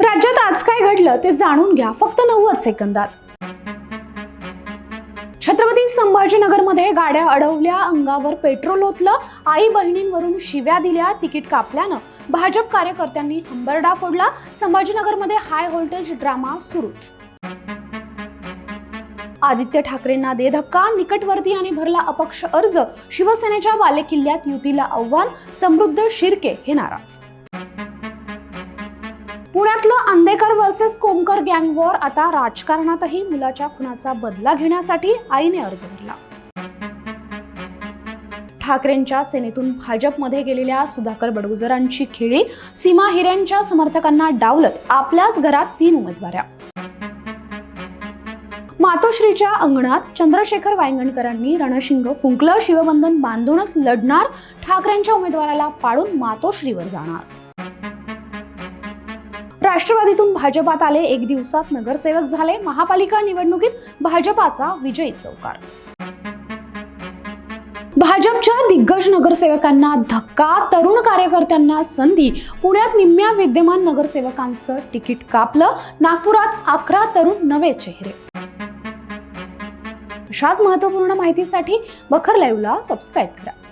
राज्यात आज काय घडलं ते जाणून घ्या. फक्त नव्वद सेकंदात. छत्रपती संभाजीनगरमध्ये गाड्या अडवल्या अंगावर पेट्रोल ओतलं आई बहिणींवरून शिव्या दिल्या तिकीट कापल्यानं भाजप कार्यकर्त्यांनी हंबरडा फोडला संभाजीनगरमध्ये हाय व्होल्टेज ड्रामा सुरूच. आदित्य ठाकरेंना दे धक्का निकटवर्ती आणि भरला अपक्ष अर्ज शिवसेनेच्या बालेकिल्ल्यात युतीला आव्हान समृद्ध शिर्के हे नाराज. पुण्यातलं अंदेकर वर्सेस कोमकर गँग वॉर आता राजकारणातही मुलाच्या खुनाचा बदला घेण्यासाठी आईने अर्ज भरला. ठाकरेंच्या सेनेतून भाजपमध्ये गेलेल्या सुधाकर बडगुजरांची खेळी सीमा हिरेंच्या समर्थकांना डावलत आपल्याच घरात तीन उमेदवाऱ्या. मातोश्रीच्या अंगणात चंद्रशेखर वायंगणकरांनी रणशिंग फुंकलं शिवबंधन बांधूनच लढणार ठाकरेंच्या उमेदवाराला पाडून मातोश्रीवर जाणार. राष्ट्रवादीतून भाजपात आले. एक दिवसात नगरसेवक झाले. महापालिका निवडणुकीत भाजपाचा विजयी चौकार. भाजपच्या दिग्गज नगरसेवकांना धक्का तरुण कार्यकर्त्यांना संधी पुण्यात निम्म्या विद्यमान नगरसेवकांचं तिकीट कापलं नागपुरात अकरा तरुण नवे चेहरे. अशाच महत्त्वपूर्ण माहितीसाठी बखर लाईव्हला सबस्क्राईब करा.